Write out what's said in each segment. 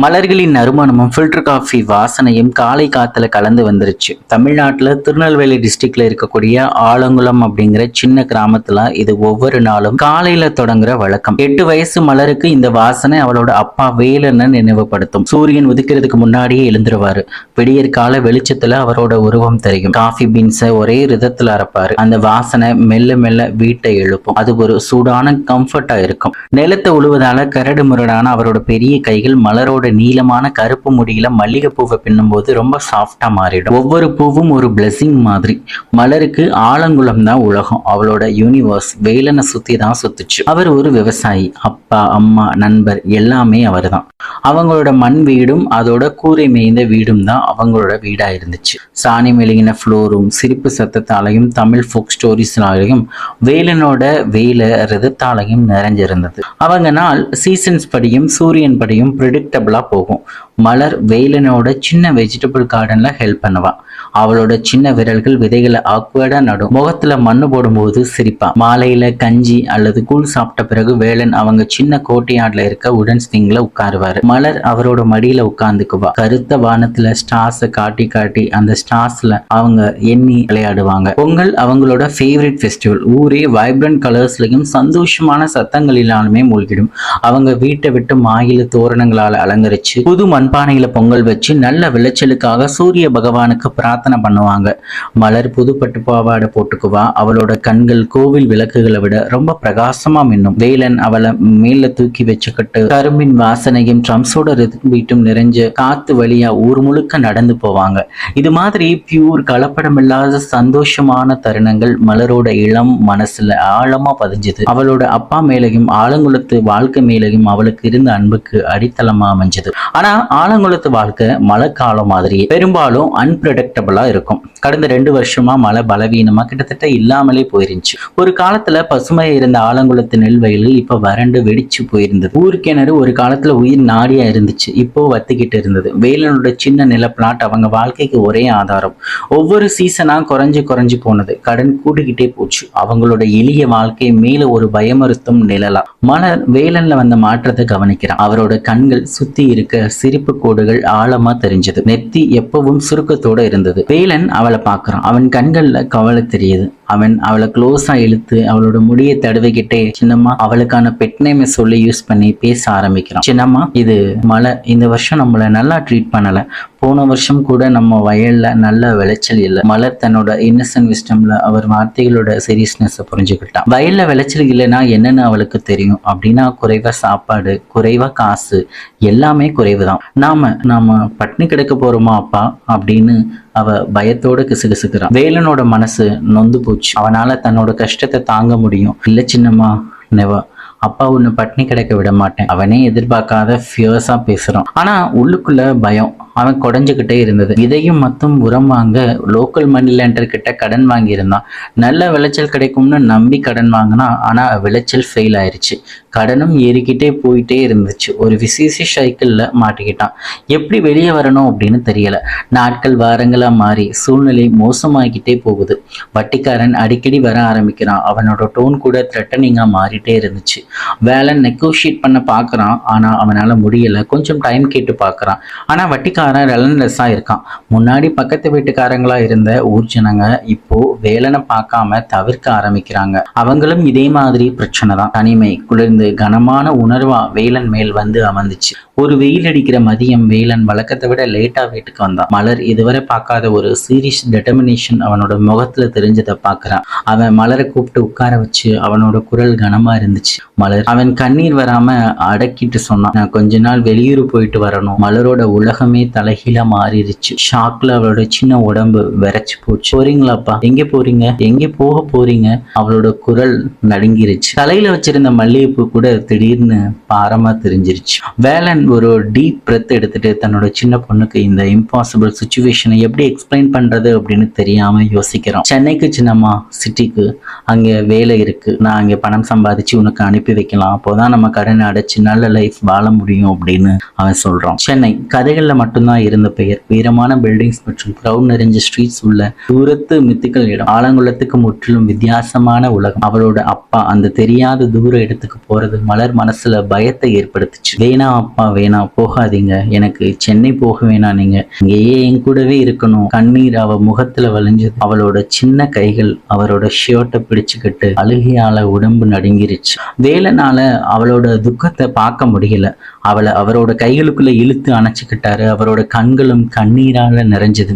மலர்களின் நறுமணமும் filter coffee வாசனையும் காலை காத்துல கலந்து வந்துருச்சு. தமிழ்நாட்டில் திருநெல்வேலி டிஸ்ட்ரிக்ட்ல இருக்கக்கூடிய ஆலங்குளம் அப்படிங்கிற சின்ன கிராமத்துல இது ஒவ்வொரு நாளும் காலையில தொடங்குற வழக்கம். எட்டு வயசு மலருக்கு இந்த வாசனை அவளோட அப்பா வேலன்னு நினைவுபடுத்தும். சூரியன் உதிக்கிறதுக்கு முன்னாடியே எழுந்துருவாரு. விடியற் கால வெளிச்சத்துல அவரோட உருவம் தெரியும். காஃபி பீன்ஸை ஒரே ரிதத்துல அரைப்பாரு. அந்த வாசனை மெல்ல மெல்ல வீட்டை எழுப்பும். அது ஒரு சூடான கம்ஃபர்ட்டா இருக்கும். நிலத்தை உழுவதால கரடு முரடான அவரோட பெரிய கைகள் மலரோட நீளமான கருப்பு முடியில மல்லிகைப்பூவை பின்னும்போது ரொம்ப சாஃப்டா மாறிடும். ஒவ்வொரு பூவும் ஒரு பிளெஸிங் மாதிரி. மலருக்கு ஆலங்குளம் தான் உலகம். அவளோட யூனிவர்ஸ் வேலனை சுத்தி தான் சுத்துச்சு. அவர் ஒரு விவசாயி. அப்பா அம்மா நண்பர் எல்லாமே அவர் தான் அவங்களோட மண் வீடும் அதோட கூரை மேய்ந்த வீடும் தான் அவங்களோட வீடா இருந்துச்சு. சாணி மெழுகின ஃப்ளோரும் சிரிப்பு சத்தத்தாலையும் தமிழ் ஃபோக் ஸ்டோரிஸ்னாலையும் வேலனோட வேலை ரதத்தாலையும் நிறைஞ்சிருந்தது. அவங்க நாள் சீசன்ஸ் படியும் சூரியன் படியும் ப்ரிடிக்டபிளா போகும். மலர் வெயிலனோட சின்ன வெஜிடபிள் கார்டன்ல ஹெல்ப் பண்ணுவா அவளோட சின்ன விரல்கள் விதைகளை ஆக்வர்டா நடும். முகத்துல மண்ணு போடும்போது சிரிப்பான் மாலையில கஞ்சி அல்லது கூழ் சாப்பிட்ட பிறகு வேலன் அவங்க சின்ன கோட்டையாட்ல இருக்க உடன் ஸ்விங்ல உட்காருவாரு. மலர் அவரோட மடியில உட்கார்ந்துக்குவா. கருத்த வானத்துல ஸ்டார்ஸ் காட்டி காட்டி அந்த ஸ்டார்ஸ்ல அவங்க எண்ணி விளையாடுவாங்க. பொங்கல் அவங்களோட ஃபேவரட் ஃபெஸ்டிவல் ஊரே வைப்ரண்ட் கலர்ஸ்லயும் சந்தோஷமான சத்தங்களிலாலுமே மூழ்கிடும். அவங்க வீட்டை விட்டு மாயில தோரணங்களால அலங்கரிச்சு புது மண்பானையில பொங்கல் வச்சு நல்ல விளைச்சலுக்காக சூரிய பகவானுக்கு பிரார்த்தனை பண்ணுவாங்க. மலர் புது பட்டு பாவாடை போட்டுக்குவா. அவளோட கண்கள் கோவில் விளக்குகளை விட ரொம்ப பிரகாசமா மின்னும். வேலன் அவளை மேல தூக்கி வச்சுக்கிட்டு கரும்பின் வாசனையும் ட்ரம்ஸோட ரிதம் நிறைஞ்சு காத்து வழியா ஊர் முழுக்க நடந்து போவாங்க. இது மாதிரி பியூர் கலப்படம் இல்லாத சந்தோஷமான தருணங்கள் மலரோட இளம் மனசுல ஆழமா பதிஞ்சுது. அவளோட அப்பா மேலையும் ஆலங்குளத்து வாழ்க்கை மேலையும் அவளுக்கு இருந்த அன்புக்கு அடித்தளமா அமைஞ்சது. ஆனா ஆலங்குளத்து வாழ்க்கை மழை காலம் மாதிரி பெரும்பாலும் அன்பிரடிக்டபிளா இருக்கும். கடந்த ரெண்டு வருஷமா மழை பலவீனமா கிட்டத்தட்ட இல்லாமலே போயிருந்துச்சு. ஒரு காலத்தில் பசுமை இருந்த ஆலங்குளத்து நெல் வயலில் இப்போ வறண்டு வெடிச்சு போயிருந்தது. ஊருக்கிணறு கிணறு ஒரு காலத்துல உயிர் நாடியாக இருந்துச்சு. இப்போ வத்திக்கிட்டு இருந்தது. வேலனோட சின்ன நில பிளாட் அவங்க வாழ்க்கைக்கு ஒரே ஆதாரம். ஒவ்வொரு சீசனாக குறைஞ்சு குறைஞ்சு போனது. கடன் கூடிக்கிட்டே போச்சு. அவங்களோட எளிய வாழ்க்கை மேல ஒரு பயமறுத்தும் நிழலா. மலர் வேலன்ல வந்த மாற்றத்தை கவனிக்கிறான். அவரோட கண்கள் சுத்தி இருக்க சிரிப்பு கோடுகள் ஆழமா தெரிஞ்சது. நெத்தி எப்பவும் சுருக்கத்தோட இருந்தது. வேலன் அவளை பார்க்குறான். அவன் கண்கள்ல கவலை தெரியுது. அவன் அவளை க்ளோஸா இழுத்து அவளோட முடியை தடவிக்கிட்டே சின்னம்மா அவளுக்கான பெட் நேமை சொல்லி யூஸ் பண்ணி பேச ஆரம்பிக்கிறான். சின்னம்மா இது மழை. இந்த வருஷம் நம்மளை நல்லா ட்ரீட் பண்ணல. போன வருஷம் கூட நம்ம வயல்ல நல்ல விளைச்சல் இல்லை. மலர் தன்னோட இன்னசென்ட் விஸ்டம்ல அவர் வார்த்தைகளோட சீரியஸ்னஸ் புரிஞ்சுக்கிட்டான். வயல்ல விளைச்சல் இல்லைன்னா என்னன்னு அவளுக்கு தெரியும். அப்படின்னா குறைவா சாப்பாடு குறைவா காசு எல்லாமே குறைவு தான் நாம நாம பட்னி கிடக்க போறோமா அப்பா? அப்படின்னு அவ பயத்தோட கிசுகிசுக்கிறான். வேலனோட மனசு நொந்து போச்சு. அவனால தன்னோட கஷ்டத்தை தாங்க முடியும். இல்ல சின்னம்மா நெவா அப்பா உன்னை பட்னி கிடைக்க விட மாட்டேன். அவனே எதிர்பார்க்காத ஃபியர்ஸா பேசுறான். ஆனா உள்ளுக்குள்ள பயம். அவன் குறைஞ்சுக்கிட்டே இருந்தது. இதையும் மத்தும் உரம் வாங்க லோக்கல் மணி லேண்டர் கிட்ட கடன் வாங்கியிருந்தான். நல்ல விளைச்சல் கிடைக்கும்னு நம்பி கடன் வாங்கினா ஆனா விளைச்சல் ஃபெயில் ஆயிருச்சு. கடனும் ஏறிக்கிட்டே போயிட்டே இருந்துச்சு. ஒரு விசேஷ சைக்கிளில் மாட்டிக்கிட்டான். எப்படி வெளியே வரணும் அப்படின்னு தெரியல. நாட்கள் வாரங்களா மாறி சூழ்நிலை மோசமாகிக்கிட்டே போகுது. வட்டிக்காரன் அடிக்கடி வர ஆரம்பிக்கிறான். அவனோட டோன் கூட த்ரெட்டனிங்காக மாறிட்டே இருந்துச்சு. வேலை நெகோஷியேட் பண்ண பார்க்கறான். ஆனால் அவனால் முடியல. கொஞ்சம் டைம் கேட்டு பார்க்குறான். ஆனால் வட்டிக்காரன் ரெலன்லெஸ்ஸா இருக்கான். முன்னாடி பக்கத்து வீட்டுக்காரங்களா இருந்த ஊர் ஜனங்க இப்போ வேலனை பார்க்காம தவிர்க்க ஆரம்பிக்கிறாங்க. அவங்களும் இதே மாதிரி பிரச்சனை தான். தனிமை குளிர்ந்து கனமான உணர்வா வேலன் மேல் வந்து அமர்ந்துச்சு. ஒரு வெயில் அடிக்கிற மதியம் வேலன் வழக்கத்தை விட லேட்டா வீட்டுக்கு வந்தான். மலர் இதுவரை பார்க்காத ஒரு சீரியஸ் டெட்டர்மினேஷன் அவனோட முகத்துல தெரிஞ்சதை பாக்குறான் அவன் மலரை கூப்பிட்டு உட்கார வச்சு அவனோட குரல் கனமா இருந்துச்சு. மலர் அவன் கண்ணீர் வராம அடக்கிட்டு சொன்னான். நான் கொஞ்ச நாள் வெளியூர் போயிட்டு வரணும். மலரோட உலகமே தலைகீழா மாறிடுச்சு. ஷாக்ல அவளோட சின்ன உடம்பு விரைச்சு போச்சு. போறீங்களாப்பா? எங்க போறீங்க? எங்க போக போறீங்க? அவளோட குரல் நடுங்கிருச்சு. தலையில வச்சிருந்த மல்லிகைப்பூ கூட திடீர்னு பாரமா தெரிஞ்சிருச்சு. வேலன் ஒரு டீப் பிரெத் எடுத்துட்டு தன்னோட சின்ன பொண்ணுக்கு இந்த இம்பாசிபிள் சுச்சுவேஷனை எப்படி எக்ஸ்பிளைன் பண்றது அப்படின்னு தெரியாம யோசிக்கிறான் சென்னைக்கு சின்னம்மா சிட்டிக்கு அங்கே வேலை இருக்கு. நான் அங்கே பணம் சம்பாதிச்சு உனக்கு அனுப்பி வைக்கலாம். அப்போதான் நம்ம கடனை அடைச்சு நல்ல லைஃப் வாழ முடியும் அப்படின்னு அவன் சொல்றான். சென்னை கதைகளில் மட்டும்தான் இருந்த பெயர். உயரமான பில்டிங்ஸ் மற்றும் க்ரௌட் நிறைஞ்ச ஸ்ட்ரீட்ஸ் உள்ள தூரத்து மித்துக்கள் இடம். ஆலங்குளத்துக்கு முற்றிலும் வித்தியாசமான உலகம். அவளோட அப்பா அந்த தெரியாத தூர இடத்துக்கு போறது மலர் மனசுல பயத்தை ஏற்படுத்துச்சு. வேணா அப்பா வேணாம் போகாதீங்க. எனக்கு சென்னை போக வேணாம் நீங்க. இங்கேயே என் கூடவே இருக்கணும். கண்ணீர் அவ முகத்துல வலிஞ்சு அவளோட சின்ன கைகள் அவரோட ஷர்ட்டை பிடிச்சுக்கிட்டு அழுகையால உடம்பு நடுங்கிருச்சு. வேலைனால அவளோட துக்கத்தை பார்க்க முடியல. அவளை அவரோட கைகளுக்குள்ள இழுத்து அணைச்சிக்கிட்டாரு. அவரோட கண்களும் கண்ணீரால நிறைஞ்சது.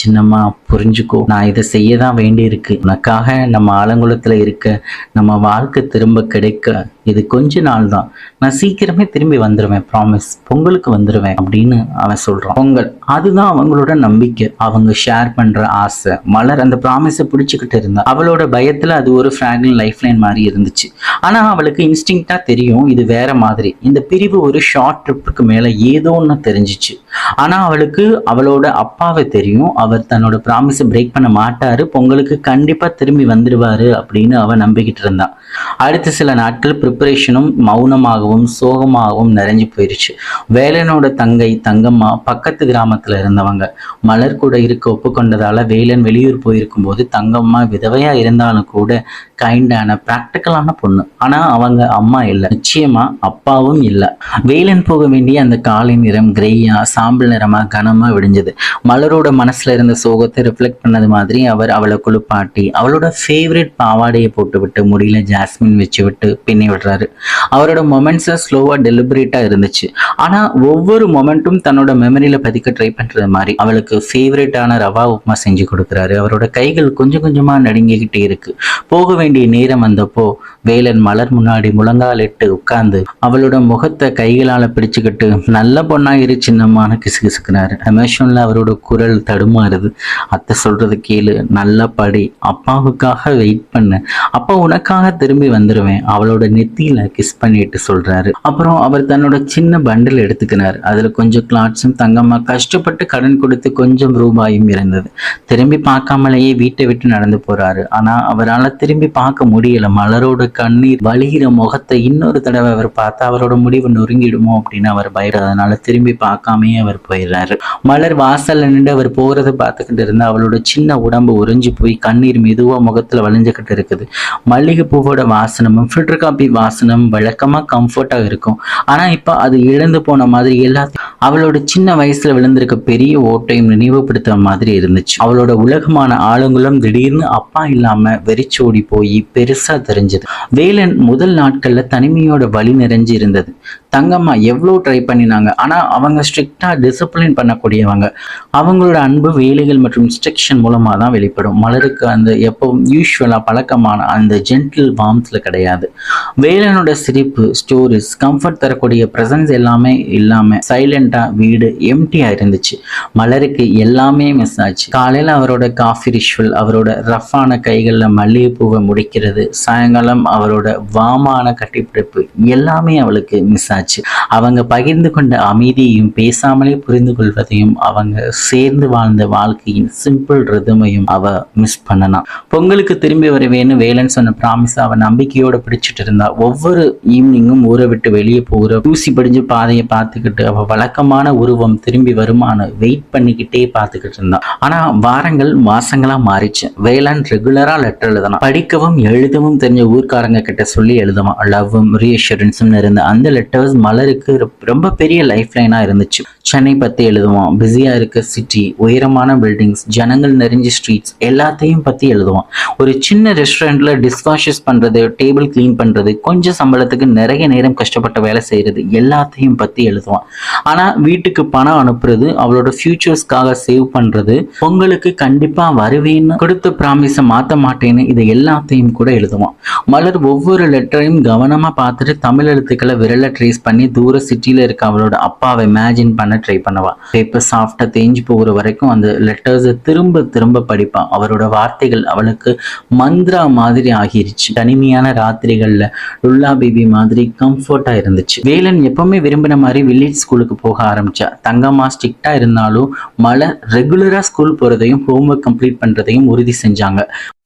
சின்னம்மா புரிஞ்சுக்கோ. நான் இதை செய்ய தான் வேண்டி இருக்கு உனக்காக நம்ம ஆலங்குளத்துல இருக்க நம்ம வாழ்க்கை திரும்ப கிடைக்க இது கொஞ்ச நாள் தான் நான் சீக்கிரமே திரும்பி வந்துடுவேன் ப்ராமிஸ் பொங்கலுக்கு வந்துடுவேன் அப்படின்னு அவன் சொல்றான். பொங்கல் அதுதான் அவங்களோட நம்பிக்கை. அவங்க ஷேர் பண்ற ஆசை மலர் அந்த ப்ராமிஸை பிடிச்சுக்கிட்டு இருந்தா அவளோட பயத்துல அது ஒரு ஃப்ராகிள் லைஃப் லைன் மாதிரி இருந்துச்சு. ஆனா அவளுக்கு இன்ஸ்டிங்டா தெரியும் இது வேற மாதிரி. இந்த பிரிவு ஒரு ஷார்ட் ட்ரிப்புக்கு மேல ஏதோ ஒன்று தெரிஞ்சிச்சு. ஆனா அவளுக்கு அவளோட அப்பாவை தெரியும் அவர் தன்னோட ப்ராமிஸை பிரேக் பண்ண மாட்டாரு பொங்கலுக்கு கண்டிப்பா திரும்பி வந்துடுவாரு அப்படின்னு அவ நம்பிக்கிட்டு இருந்தான் அடுத்த சில நாட்கள் ப்ரிப்பரேஷனும் மௌனமாகவும் சோகமாகவும் நிறைஞ்சு போயிடுச்சு வேலனோட தங்கை தங்கம்மா பக்கத்து கிராமத்துல இருந்தவங்க. மலர் கூட இருக்க ஒப்புக்கொண்டதால வேலன் வெளியூர் போயிருக்கும் போது தங்கம்மா விதவையா இருந்தாலும் கூட கைண்டான ப்ராக்டிக்கலான பொண்ணு. ஆனா அவங்க அம்மா இல்லை. நிச்சயமா அப்பாவும் இல்லை. வேலன் போக வேண்டிய அந்த காலை நிறம் கிரேயா சாம்பல் நிறமா கனமா விடிஞ்சது. மலரோட மனசுல இருந்த சோகத்தை ரிஃப்ளெக்ட் பண்ணது மாதிரி அவர் அவளை குளிப்பாட்டி அவளோட ஃபேவரட் பாவாடையை போட்டு விட்டு முடியல ஜாஸ்மின் வச்சு விட்டு பின்னி விடுறாரு அவரோட மொமெண்ட்ஸை ஸ்லோவா டெலிபரேட்டா இருந்துச்சு. ஆனா ஒவ்வொரு மொமெண்ட்டும் தன்னோட மெமரியில பதிக்க ட்ரை பண்றது மாதிரி அவளுக்கு ஃபேவரட்டான ரவா உப்புமா செஞ்சு கொடுக்குறாரு. அவரோட கைகள் கொஞ்சம் கொஞ்சமா நடுங்கிக்கிட்டே இருக்கு. போக வேண்டிய நேரம் வந்தப்போ வேலன் மலர் முன்னாடி முழங்கால் இட்டு உட்கார்ந்து அவளோட முகத்தை கைகளால பிடிச்சுக்கிட்டு நல்ல பொண்ணா இரு கிசு கிசுக்கிறாரு எமோஷன்ல அவரோட குரல் தடுமாறுது. அத்தை சொல்றது கேளு. நல்லா படி. அப்பாவுக்காக வெயிட் பண்ணு. அப்பா உனக்காக திரும்பி வந்துடுவேன் அவளோட நெத்தியில கிஸ் பண்ணிட்டு சொல்றாரு. அப்புறம் அவர் தன்னோட சின்ன பண்டில் எடுத்துக்கினார் அதுல கொஞ்சம் கிளாட்ஸும் தங்கம்மா கஷ்டப்பட்டு கடன் கொடுத்து கொஞ்சம் ரூபாயும் இருந்தது. திரும்பி பார்க்காமலேயே வீட்டை விட்டு நடந்து போறாரு. ஆனா அவரால் திரும்பி பார்க்க முடியல. மலரோட கண்ணீர் வலிகிற முகத்தை இன்னொரு தடவை அவர் பார்த்தா அவரோட முடிவு நொறுங்கிடுமோ அப்படின்னு அவர் பயப்படுறதுனால திரும்பி பார்க்காமயே அவர் போயிடுறாரு. மலர் வாசல்ல நின்று அவர் போறதை பார்த்துக்கிட்டு இருந்தா அவளோட சின்ன உடம்பு உறிஞ்சி போய் கண்ணீர் மெதுவா முகத்துல வலிஞ்சுக்கிட்டு இருக்குது. மல்லிகை பூவோட வாசனமும் ஃபில்டர் காப்பி வாசனம் வழக்கமா கம்ஃபர்ட்டா இருக்கும். ஆனா இப்ப அது இழந்து போன மாதிரி எல்லாத்தையும் அவளோட சின்ன வயசுல விழுந்திருக்க பெரிய ஓட்டையும் நினைவுபடுத்துற மாதிரி இருந்துச்சு. அவளோட உலகமான ஆளுங்களும் திடீர்னு அப்பா இல்லாம வெறிச்சோடி போய் பெருசா தெரிஞ்சது. வேலன் முதல் நாட்கள்ல தனிமையோட வழி நிறைஞ்சு இருந்தது. தங்கம்மா எவ்வளோ ட்ரை பண்ணினாங்க. ஆனால் அவங்க ஸ்ட்ரிக்டாக டிசிப்ளின் பண்ணக்கூடியவங்க. அவங்களோட அன்பு வேலைகள் மற்றும் இன்ஸ்ட்ரக்ஷன் மூலமாக தான் வெளிப்படும். மலருக்கு அந்த எப்பவும் யூஸ்வலாக பழக்கமான அந்த ஜென்டில் வார்ம்ஸில் கிடையாது. வேலனோட சிரிப்பு ஸ்டோரிஸ் கம்ஃபர்ட் தரக்கூடிய ப்ரெசன்ஸ் எல்லாமே இல்லாமல் சைலண்ட் வீடு எம்டியா இருந்துச்சு. மலருக்கு எல்லாமே மிஸ் ஆச்சு. காலையில அவரோட காஃபி ரிஷுவல் அவரோட ரஃப்பான கைகள்ல மல்லிகைப்பூவை முடிக்கிறது சாயங்காலம் அவரோட வாமான கட்டிப்பிடிப்பு எல்லாமே அவளுக்கு மிஸ் ஆச்சு. அவங்க பகிர்ந்து கொண்ட அமைதியையும் பேசாமலே புரிந்து கொள்வதையும் அவங்க சேர்ந்து வாழ்ந்த வாழ்க்கையின் சிம்பிள் ரிதமையும் அவ மிஸ் பண்ணனா. பொங்கலுக்கு திரும்பி வருவேன்னு வேலன் சொன்ன ப்ராமிஸ் அவ நம்பிக்கையோட பிடிச்சிட்டு இருந்தா ஒவ்வொரு ஈவினிங்கும் ஊரை விட்டு வெளியே போகிற ஊசி படிஞ்சு பாதையை பார்த்துக்கிட்டு அவ வழக்கமான உருவம் திரும்பி வருமானு வெயிட் பண்ணிக்கிட்டே பார்த்துக்கிட்டு இருந்தான். ஆனா வாரங்கள் மாசங்களா மாறிச்சு. வேளாண் ரெகுலரா லெட்டர் எழுதலாம் படிக்கவும் எழுதவும் தெரிஞ்ச ஊர்க்காரங்க கிட்ட சொல்லி எழுதுவான். லவ்வும் ரீஅஷூரன்ஸும் இருந்த அந்த லெட்டர்ஸ் மலருக்கு ரொம்ப பெரிய லைஃப் லைனா இருந்துச்சு. சென்னை பத்தி எழுதுவான். பிஸியா இருக்க சிட்டி உயரமான பில்டிங்ஸ் ஜனங்கள் நிறைஞ்ச ஸ்ட்ரீட்ஸ் எல்லாத்தையும் பத்தி எழுதுவான். ஒரு சின்ன ரெஸ்டாரண்ட்ல டிஸ்வாஷஸ் பண்றது டேபிள் க்ளீன் பண்றது கொஞ்சம் சம்பளத்துக்கு நிறைய நேரம் கஷ்டப்பட்ட வேலை செய்யறது எல்லாத்தையும் பத்தி எழுதுவான். ஆனா வீட்டுக்கு பணம் அனுப்புறது அவளோட ஃபியூச்சர்ஸ்க்காக சேவ் பண்றது பொங்கலுக்கு கண்டிப்பா வருவேன்னு கொடுத்த ப்ராமிஸை மாத்த மாட்டேன்னு இதை எல்லாத்தையும் கூட எழுதுவான். மலர் ஒவ்வொரு லெட்டரையும் கவனமா பார்த்துட்டு தமிழ் எழுத்துக்களை விரல ட்ரேஸ் பண்ணி தூர சிட்டியில இருக்க அவளோட அப்பாவை இமேஜின் பண்ண ட்ரை பண்ணுவா. பேப்பர் சாஃப்டா தேஞ்சு போகிற வரைக்கும் அந்த லெட்டர்ஸை திரும்ப திரும்ப படிப்பான் அவரோட வார்த்தைகள் அவளுக்கு மந்த்ரா மாதிரி ஆகிருச்சு. தனிமையான ராத்திரிகள்ல லுல்லா பேபி மாதிரி கம்ஃபர்ட்டா இருந்துச்சு. வேலன் எப்பவுமே விரும்பின மாதிரி வில்லேஜ் ஸ்கூலுக்கு போக ஆரம்பித்தா தங்கம்மா ஸ்ட்ரிக்டாக இருந்தாலும் மலர் ரெகுலராக ஸ்கூல் போகிறதையும் ஹோம்ஒர்க் கம்ப்ளீட் பண்ணுறதையும் உறுதி செஞ்சாங்க.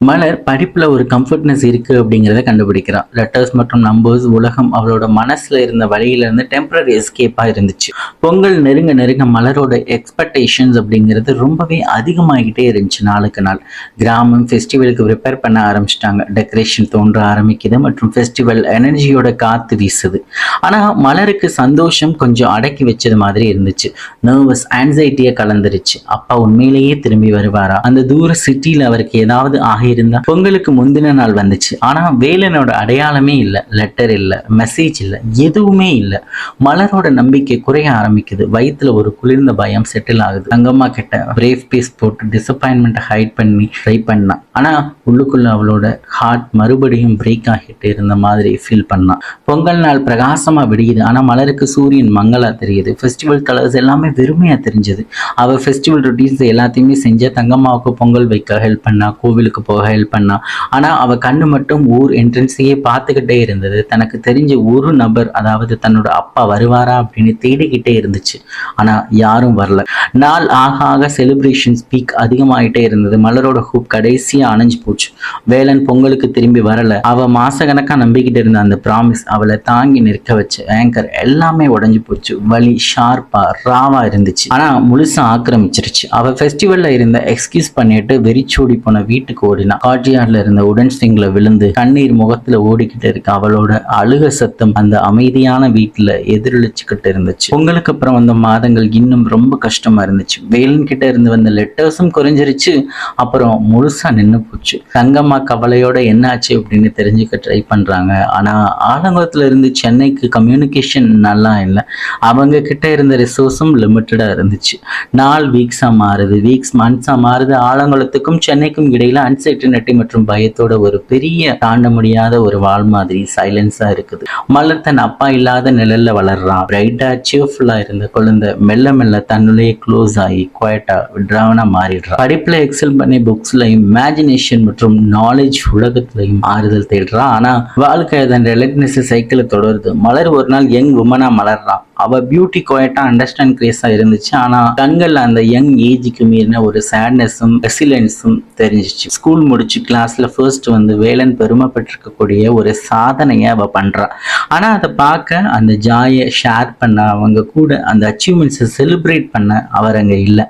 மலர் படிப்பில் ஒரு கம்ஃபர்ட்னஸ் இருக்குது அப்படிங்கிறத கண்டுபிடிக்கிறான். லெட்டர்ஸ் மற்றும் நம்பர்ஸ் உலகம் அவளோட மனசில் இருந்த வழியிலேருந்து டெம்பரரி எஸ்கேப்பாக இருந்துச்சு. பொங்கல் நெருங்க நெருங்க மலரோட எக்ஸ்பெக்டேஷன்ஸ் அப்படிங்கிறது ரொம்பவே அதிகமாகிட்டே இருந்துச்சு நாளுக்கு நாள். கிராமம் ஃபெஸ்டிவலுக்கு ப்ரிப்பேர் பண்ண ஆரம்பிச்சிட்டாங்க. டெக்கரேஷன் தோன்ற ஆரம்பிக்குது மற்றும் ஃபெஸ்டிவல் எனர்ஜியோட காற்று வீசுது. ஆனால் மலருக்கு சந்தோஷம் கொஞ்சம் அடக்கி வச்சது மாதிரி இருந்துச்சு. நர்வஸ் ஆன்சைட்டியை கலந்துருச்சு. அப்பா உண்மையிலேயே திரும்பி வருவாரா? அந்த தூர சிட்டியில் அவருக்கு ஏதாவது ஆகியிருந்தா? பொங்கலுக்கு முந்தின நாள் வந்துச்சு. ஆனால் வேலனோட அடையாளமே இல்லை. லெட்டர் இல்லை. மெசேஜ் இல்லை. எதுவுமே இல்லை. மலரோட நம்பிக்கை குறைய ஆரம்பிக்குது. வயித்துல ஒரு குளிர்ந்த பயம் செட்டில் ஆகுது. தங்கம்மா கிட்ட பிரேவ் பீஸ் போட்டு டிசப்பாயின்மெண்ட்டை ஹைட் பண்ணி ட்ரை பண்ணான் ஆனால் உள்ளுக்குள்ள அவளோட ஹார்ட் மறுபடியும் பிரேக் ஆகிட்டு இருந்த மாதிரி ஃபீல் பண்ணான். பொங்கல் நாள் பிரகாசமாக விடியுது. ஆனால் மலருக்கு சூரியன் மங்களாக தெரியுது. ஃபெஸ்டிவல் கலர்ஸ் எல்லாமே வெறுமையாக தெரிஞ்சது. அவள் ஃபெஸ்டிவல் ரொட்டீன்ஸ் எல்லாத்தையுமே செஞ்ச தங்கம்மாவுக்கு பொங்கல் வைக்க ஹெல்ப் பண்ணா கோவிலுக்கு போக ஹெல்ப் பண்ணா. ஆனால் அவள் கண்ணு மட்டும் ஊர் என்ட்ரன்ஸையே பார்த்துக்கிட்டே இருந்தது. தனக்கு தெரிஞ்ச ஒரு நபர் அதாவது தன்னோட அப்பா வருவாரா அப்படின்னு தேடிக்கிட்டே இருந்துச்சு. ஆனால் யாரும் வரல. நாள் ஆக ஆக செலிப்ரேஷன் ஸ்பீக் அதிகமாகிட்டே இருந்தது. மலரோட ஹூப் கடைசியாக அணைஞ்சு போச்சு. வேலன் பொங்கலுக்கு திரும்பி வரல. அவ மாசக்கணக்கா நம்பிக்கிட்டு இருந்த அந்த ப்ராமிஸ் அவளை தாங்கி நிற்க வச்சு ஆங்கர் எல்லாமே உடஞ்சு போச்சு. வலி ஷார்ப்பா ராவா இருந்துச்சு. ஆனா முழுசா ஆக்கிரமிச்சிருச்சு. அவ ஃபெஸ்டிவல்ல இருந்த எக்ஸ்கியூஸ் பண்ணிட்டு வெறிச்சோடி போன வீட்டுக்கு ஓடினா. காட்ஜியார்ட்ல இருந்த உடன் ஸ்டிங்ல விழுந்து கண்ணீர் முகத்துல ஓடிக்கிட்டு இருக்க அவளோட அழுக சத்தம் அந்த அமைதியான வீட்டுல எதிரொலிச்சுக்கிட்டு இருந்துச்சு. பொங்கலுக்கு அப்புறம் வந்த மாதங்கள் இன்னும் ரொம்ப கஷ்டமா இருந்துச்சு. வேலன் கிட்ட இருந்து வந்த லெட்டர்ஸும் குறைஞ்சிருச்சு. அப்புறம் முழுசா நின்று நின்று போச்சு? தங்கம்மா கவலையோட என்னாச்சு அப்படின்னு தெரிஞ்சுக்க ட்ரை பண்றாங்க. ஆனா ஆலங்குளத்துல இருந்து சென்னைக்கு கம்யூனிகேஷன் நல்லா இல்லை. அவங்க கிட்ட இருந்த ரிசோர்ஸும் லிமிட்டடா இருந்துச்சு. நாள் வீக்ஸா மாறுது. வீக்ஸ் மந்த்ஸா மாறுது. ஆலங்குளத்துக்கும் சென்னைக்கும் இடையில அன்சர்டனிட்டி மற்றும் பயத்தோட ஒரு பெரிய தாண்ட முடியாத ஒரு வாழ் மாதிரி சைலன்ஸா இருக்குது. மலர் தன் அப்பா இல்லாத நிழல்ல வளர்றான். பிரைட்டா சியர்ஃபுல்லா இருந்த குழந்தை மெல்ல மெல்ல தன்னுடைய க்ளோஸ் ஆகி குவாய்ட்டா விட்ராவனா மாறிடுறான் படிப்புல எக்ஸல் பண்ணி புக்ஸ்லயும் இமேஜினேஷன் மற்றும் நாலேஜ் உலகத்திலையும் ஆறுதல் தேடுறான். ஆனா வாழ்க்கை அதன் ரெலக்னஸ் சைக்கிளை தொடருது. மலர் ஒரு நாள் யங் உமனா மலர்றான். அவ பியூட்டி குவாய்ட்டா அண்டர்ஸ்டாண்ட் கிரேஸா இருந்துச்சு. ஆனா தங்கள் அந்த யங் ஏஜுக்கு மீறின ஒரு சேட்னஸும் ரெசிலன்ஸும் தெரிஞ்சிச்சு. ஸ்கூல் முடிச்சு கிளாஸ்ல ஃபர்ஸ்ட் வந்து வேலன் பெருமை பெற்றிருக்கக்கூடிய ஒரு சாதனையை அவ பண்றா. ஆனால் அதை பார்க்க அந்த ஜாயை ஷேர் பண்ண அவங்க கூட அந்த அச்சீவ்மெண்ட்ஸை செலிப்ரேட் பண்ண அவர் அங்கே இல்லை.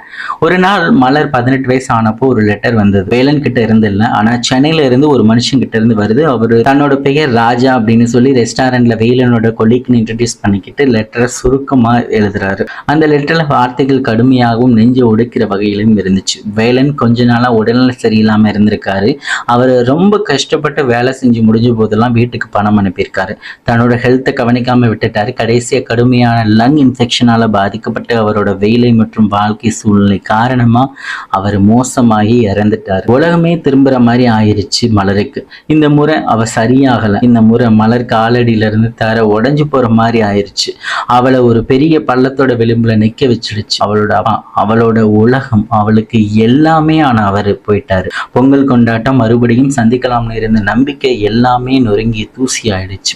ஒரு நாள் மலர் பதினெட்டு வயசு ஆனப்போ ஒரு லெட்டர் வந்தது. வேலன் கிட்ட இருந்து இல்லை ஆனால் சென்னையில இருந்து ஒரு மனுஷன் கிட்ட இருந்து வருது. அவர் தன்னோட பெயர் ராஜா அப்படின்னு சொல்லி ரெஸ்டாரண்ட்ல வேலனோட கொலிக்குன்னு இன்ட்ரடியூஸ் பண்ணிக்கிட்டு லெட்டரை சுருக்கமாக எழுதுறாரு. அந்த லெட்டர்ல வார்த்தைகள் கடுமையாகவும் நெஞ்சு உடைக்கிற வகையிலும் இருந்துச்சு. வேலன் கொஞ்ச நாளா உடல்நல சரியில்லாமல் இருந்திருக்காரு. அவர் ரொம்ப கஷ்டப்பட்டு வேலை செஞ்சு முடிஞ்ச போதெல்லாம் வீட்டுக்கு பணம் அனுப்பியிருக்காரு. தன்னோட ஹெல்த்தை கவனிக்காம விட்டுட்டாரு. கடைசியா கடுமையான லங் இன்ஃபெக்ஷனால பாதிக்கப்பட்டு அவரோட வேலை மற்றும் வாழ்க்கை சூழ்நிலை காரணமா அவர் மோசமாகி இறந்துட்டாரு. உலகமே திரும்புற மாதிரி ஆயிருச்சு மலருக்கு. இந்த முறை அவ சரியாகல. இந்த முறை மலர் காலடியில இருந்து தர உடஞ்சு போற மாதிரி ஆயிருச்சு. அவளை ஒரு பெரிய பள்ளத்தோட விளிம்புல நிக்க வச்சிடுச்சு. அவளோட அவளோட உலகம் அவளுக்கு எல்லாமே ஆனால் அவர் போயிட்டாரு. பொங்கல் கொண்டாட்டம் மறுபடியும் சந்திக்கலாம்னு இருந்த நம்பிக்கை எல்லாமே நொறுங்கி தூசி ஆயிடுச்சு.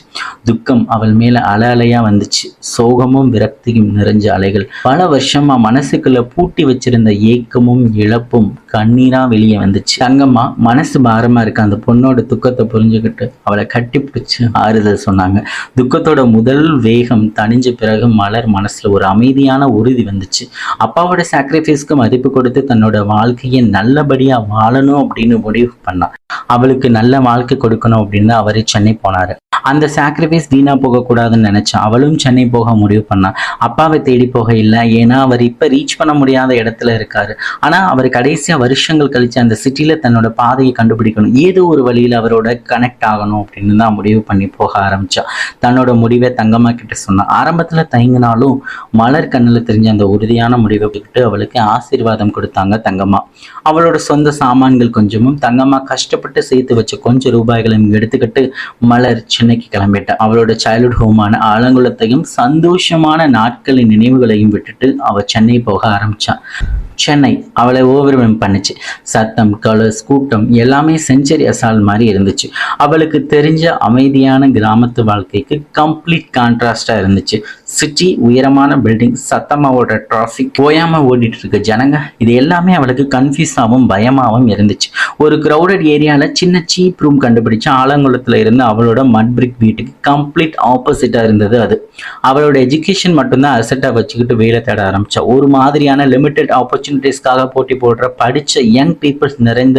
துக்கம் அவள் மேல அல அலையா வந்துச்சு. சோகமும் விரக்தியும் நிறைஞ்ச அலைகள். பல வருஷமா மனசுக்குள்ள பூட்டி வச்சிருந்த ஏக்கமும் இழப்பும் கண்ணீரா வெளியே வந்துச்சு. தங்கம்மா மனசு பாரமா இருக்க. அந்த பொண்ணோட துக்கத்தை புரிஞ்சுக்கிட்டு அவளை கட்டி பிடிச்சு ஆறுதல் சொன்னாங்க. துக்கத்தோட முதல் வேகம் தணிஞ்ச பிறகு மலர் மனசுல ஒரு அமைதியான உறுதி வந்துச்சு. அப்பாவோட சாக்ரிஃபைஸ்க்கு மதிப்பு கொடுத்து தன்னோட வாழ்க்கையை நல்லபடியா வாழணும் அப்படின்னு முடிவு பண்ணான் அவளுக்கு நல்ல வாழ்க்கை கொடுக்கணும் அப்படின்னு அவரு சென்னை போனாரு. அந்த சாக்ரிஃபைஸ் வீணா போகக்கூடாதுன்னு நினைச்சா அவளும் சென்னை போக முடிவு பண்ணா. அப்பாவை தேடி போக இல்லை. ஏன்னா அவர் இப்ப ரீச் பண்ண முடியாத இடத்துல இருக்காரு. ஆனா அவர் கடைசியா வருஷங்கள் கழிச்சு அந்த சிட்டில தன்னோட பாதையை கண்டுபிடிக்கணும். ஏதோ ஒரு வழியில அவரோட கனெக்ட் ஆகணும் அப்படின்னு தான் முடிவு பண்ணி போக ஆரம்பிச்சா. தன்னோட முடிவை தங்கம்மா கிட்ட சொன்னா. ஆரம்பத்துல தயங்கினாலும் மலர் கண்ணுல தெரிஞ்ச அந்த உறுதியான முடிவை விட்டு அவளுக்கு ஆசீர்வாதம் கொடுத்தாங்க தங்கம்மா. அவளோட சொந்த சாமான்கள் கொஞ்சமும் தங்கம்மா கஷ்டப்பட்டு சேர்த்து வச்ச கொஞ்சம் ரூபாய்களையும் எடுத்துக்கிட்டு மலர் சென்னைக்கு கிளம்பிட்டா. அவளோட சைல்ட்ஹுட் ஹோமான ஆலங்குளத்தையும் சந்தோஷமான நாட்களின் நினைவுகளையும் விட்டுட்டு அவ சென்னை போக ஆரம்பிச்சான் சென்னை. அவளை ஓவர்வெம் பண்ணுச்சு. சத்தம் கலர்ஸ் கூட்டம் எல்லாமே செஞ்சரி அசால் மாதிரி இருந்துச்சு. அவளுக்கு தெரிஞ்ச அமைதியான கிராமத்து வாழ்க்கைக்கு கம்ப்ளீட் கான்ட்ராஸ்டாக இருந்துச்சு. சிட்டி உயரமான பில்டிங் சத்தமாக ஓடுற டிராஃபிக் ஓயாமல் ஓடிட்டு இருக்க ஜனங்க இது எல்லாமே அவளுக்கு கன்ஃபியூஸாகவும் பயமாகவும் இருந்துச்சு. ஒரு க்ரௌடட் ஏரியாவில் சின்ன சீப் ரூம் கண்டுபிடிச்சு ஆலங்குளத்தில் இருந்து அவளோட மட் பிரிக் வீட்டுக்கு கம்ப்ளீட் ஆப்போசிட்டாக இருந்தது அது. அவளோட எஜுகேஷன் மட்டும்தான் அசட்டாக வச்சுக்கிட்டு வேலை தேட ஆரம்பிச்சா. ஒரு மாதிரியான லிமிடெட் ஆப்பர்ச்சுனிட்டிஸ்க்காக போட்டி போடுற படிச்ச யங் பீப்புள்ஸ் நிறைந்த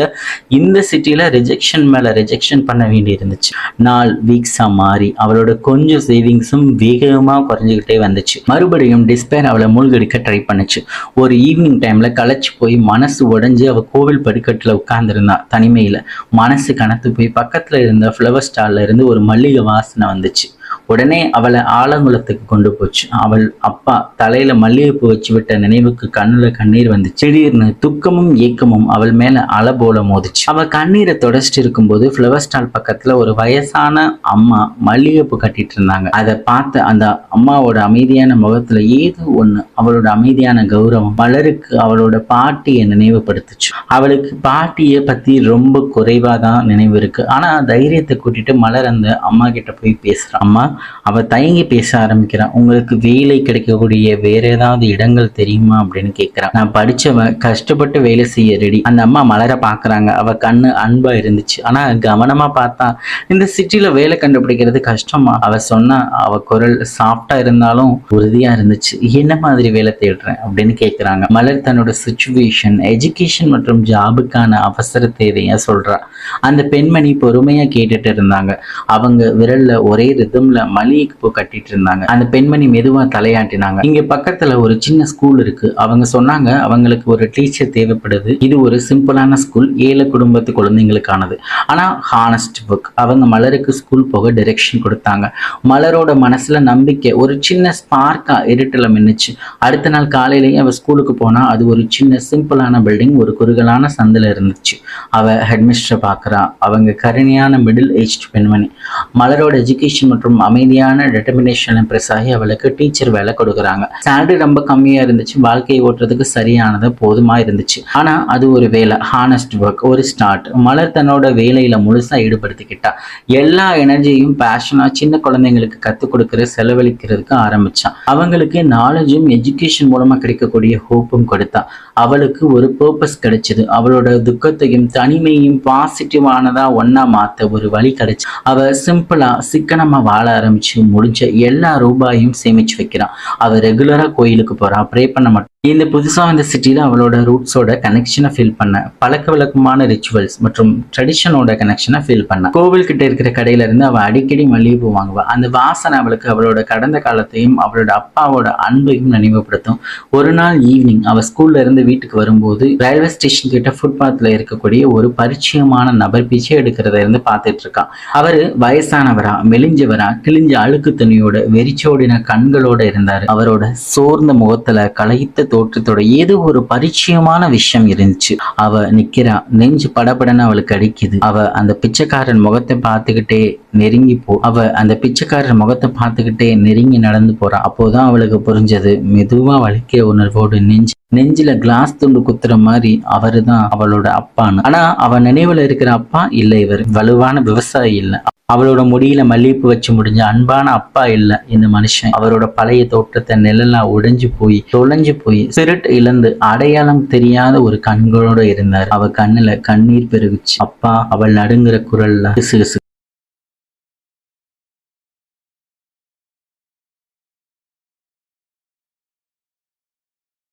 இந்த சிட்டியில் ரிஜெக்ஷன் மேலே ரிஜெக்ஷன் பண்ண வேண்டி இருந்துச்சு நாள் வீக்ஸாக மாறி அவளோட கொஞ்சம் சேவிங்ஸும் வேகமாக குறைஞ்சிக்கிட்டே வந்துச்சு. மறுபடியும் டிஸ்பேர் அவளை மூழ்கடிக்க ட்ரை பண்ணுச்சு. ஒரு ஈவினிங் டைமில் களைச்சி போய் மனசு உடஞ்சி அவள் கோவில் படிக்கட்டில் உட்கார்ந்திருந்தா. தனிமையில் மனசு கணத்து போய் பக்கத்தில் இருந்த ஃப்ளவர் ஸ்டாலில் இருந்து ஒரு மல்லிகை வாசனை வந்துச்சு. உடனே அவளை ஆலங்குளத்துக்கு கொண்டு போச்சு. அவள் அப்பா தலையில மல்லிகைப்பூ வச்சு விட்ட நினைவுக்கு கண்ணுல கண்ணீர் வந்து திடீர்னு துக்கமும் ஏக்கமும் அவள் மேல அலை போல மோதிச்சு. அவ கண்ணீரை தொடச்சிட்டு இருக்கும்போது ஃப்ளவர் ஸ்டால் பக்கத்துல ஒரு வயசான அம்மா மல்லிகைப்பூ கட்டிட்டு இருந்தாங்க. அதை பார்த்த அந்த அம்மாவோட அமைதியான முகத்துல ஏதோ ஒண்ணு அவளோட அமைதியான கௌரவம் மலருக்கு அவளோட பாட்டியை நினைவுபடுத்துச்சு. அவளுக்கு பாட்டியை பத்தி ரொம்ப குறைவா தான் நினைவு இருக்கு. ஆனா தைரியத்தை கூட்டிட்டு மலர் அந்த அம்மா கிட்ட போய் பேசுறான் அம்மா அவள் தயங்கி பேச ஆரம்பிக்கிறான் உங்களுக்கு வேலை கிடைக்கக்கூடிய வேற ஏதாவது இடங்கள் தெரியுமா? அப்படின்னு கேட்குறான் நான் படிச்சவன் கஷ்டப்பட்டு வேலை செய்ய ரெடி அந்த அம்மா மலர பார்க்குறாங்க அவள் கண்ணு அன்பாக இருந்துச்சு. ஆனால் கவனமா பார்த்தா இந்த சிட்டியில் வேலை கண்டுபிடிக்கிறது கஷ்டமா? அவள் சொன்னா அவள் குரல் சாஃப்டாக இருந்தாலும் உறுதியா இருந்துச்சு. என்ன மாதிரி வேலை தேடுறேன்? அப்படின்னு கேட்குறாங்க மலர் தன்னோட சுச்சுவேஷன் எஜுகேஷன் மற்றும் ஜாபுக்கான அவசர தேவையாக சொல்றா. அந்த பெண்மணி பொறுமையாக கேட்டுட்டு இருந்தாங்க. அவங்க விரலில் ஒரே ரிதமில் மல்லிகைக்கு பூ கட்டிட்டு இருந்தாங்க. அந்த பெண்மணி மெதுவா தலையாட்டினாங்க. இங்க பக்கத்துல ஒரு சின்ன ஸ்கூல் இருக்கு. அவங்க சொன்னாங்க அவங்களுக்கு ஒரு டீச்சர் தேவைப்படுது. இது ஒரு சிம்பிளான ஸ்கூல் ஏழை குடும்பத்து குழந்தைங்களுக்கானது. ஆனா ஹானஸ்ட் புக் அவங்க மலருக்கு ஸ்கூல் போக டைரக்ஷன் கொடுத்தாங்க. மலரோட மனசுல நம்பிக்கை. ஒரு சின்ன ஸ்பார்க்கா இருட்டில் மின்னுச்சு. அடுத்த நாள் காலையிலேயே அவ ஸ்கூலுக்கு போனா அது ஒரு சின்ன சிம்பிளான பில்டிங் ஒரு குறுகலான சந்தில இருந்துச்சு. அவ ஹெட்மிஸ்டரை பாக்குறா. அவங்க கருணையான மிடில் ஏஜ் பெண்மணி. மலரோட எஜுகேஷன் மற்றும் அமைதியான டெட்டர்மினேஷன் இம்ப்ரெஸ் ஆகி அவளுக்கு டீச்சர் வேலை கொடுக்குறாங்க. சேலரி ரொம்ப கம்மியா இருந்துச்சு. வாழ்க்கையை ஓட்டுறதுக்கு சரியானது போதுமா இருந்துச்சு. ஆனா அது ஒரு வேலை. ஹானஸ்ட் ஒர்க் ஒரு ஸ்டார்ட் மலர் தன்னோட வேலையில முழுசா ஈடுபடுத்திக்கிட்டா. எல்லா எனர்ஜியும் பேஷனா சின்ன குழந்தைங்களுக்கு கத்துக் கொடுக்கற செலவழிக்கிறதுக்கு ஆரம்பிச்சான் அவங்களுக்கு நாலேஜும் எஜுகேஷன் மூலமா கிடைக்கக்கூடிய ஹோப்பும் கொடுத்தா. அவளுக்கு ஒரு பர்பஸ் கிடைச்சது. அவளோட துக்கத்தையும் தனிமையும் பாசிட்டிவானதா ஒண்ணா மாத்த ஒரு வழி கிடைச்சு. அவ சிம்பிளா சிக்கனமா வாழ ஆரம்பிச்சு முடிஞ்ச எல்லா ரூபாயும் சேமிச்சு வைக்கிறான். அவ ரெகுலரா கோயிலுக்கு போறான். ப்ரே பண்ண மட்டும் இந்த புதுசாக வந்த சிட்டியில் அவளோட ரூட்ஸோட கனெக்ஷனை ஃபீல் பண்ண பழக்க வழக்கமான ரிச்சுவல்ஸ் மற்றும் ட்ரெடிஷனோட கனெக்ஷனை ஃபீல் பண்ண. கோவில் கிட்ட இருக்கிற கடையில இருந்து அவள் அடிக்கடி மல்லிகைப்பூ வாங்குவா. அந்த வாசனை அவளுக்கு அவளோட கடந்த காலத்தையும் அவளோட அப்பாவோட அன்பையும் நினைவுபடுத்தும். ஒரு நாள் ஈவினிங் அவள் ஸ்கூல்ல இருந்து வீட்டுக்கு வரும்போது ரயில்வே ஸ்டேஷன் கிட்ட ஃபுட்பாத்ல இருக்கக்கூடிய ஒரு பரிச்சயமான நபர் பிச்சை எடுக்கிறத இருந்து பார்த்துட்டு இருக்கான் அவர் வயசானவரா மெலிஞ்சவரா கிழிஞ்ச அழுக்கு துணியோட வெறிச்சோடின கண்களோட இருந்தார். அவரோட சோர்ந்த முகத்துல களைத்த தோற்றத்தோட ஏதோ ஒரு பரிச்சயமான விஷயம் இருந்துச்சு. அவ நிக்கிறா. நெஞ்சு படபடன்னு அவளுக்கு அடிக்குது. அவ அந்த பிச்சைக்காரன் முகத்தை பார்த்துக்கிட்டே நெருங்கி போ. அவ அந்த பிச்சைக்காரன் முகத்தை பார்த்துக்கிட்டே நெருங்கி நடந்து போறா. அப்போதான் அவளுக்கு புரிஞ்சது. மெதுவா வலிக்கிற உணர்வோடு நெஞ்சு நெஞ்சில கிளாஸ் துண்டு குத்துற மாதிரி அவரு தான் அவளோட அப்பான்னு. ஆனா அவ நினைவுல இருக்கிற அப்பா இல்ல இவர். வலுவான விவசாயி இல்ல. அவளோட முடியில மல்லிகைப்பூ வச்சு முடிஞ்ச அன்பான அப்பா இல்ல இந்த மனுஷன். அவரோட பழைய தோற்றத்தை நிழலா உடைஞ்சு போய் தொலைஞ்சு போய் சிரட் இழந்து அடையாளம் தெரியாத ஒரு கண்களோட இருந்தார். அவ கண்ணுல கண்ணீர் பெருகுச்சு. அப்பா அவள் நடுங்குற குரல்ல கிசு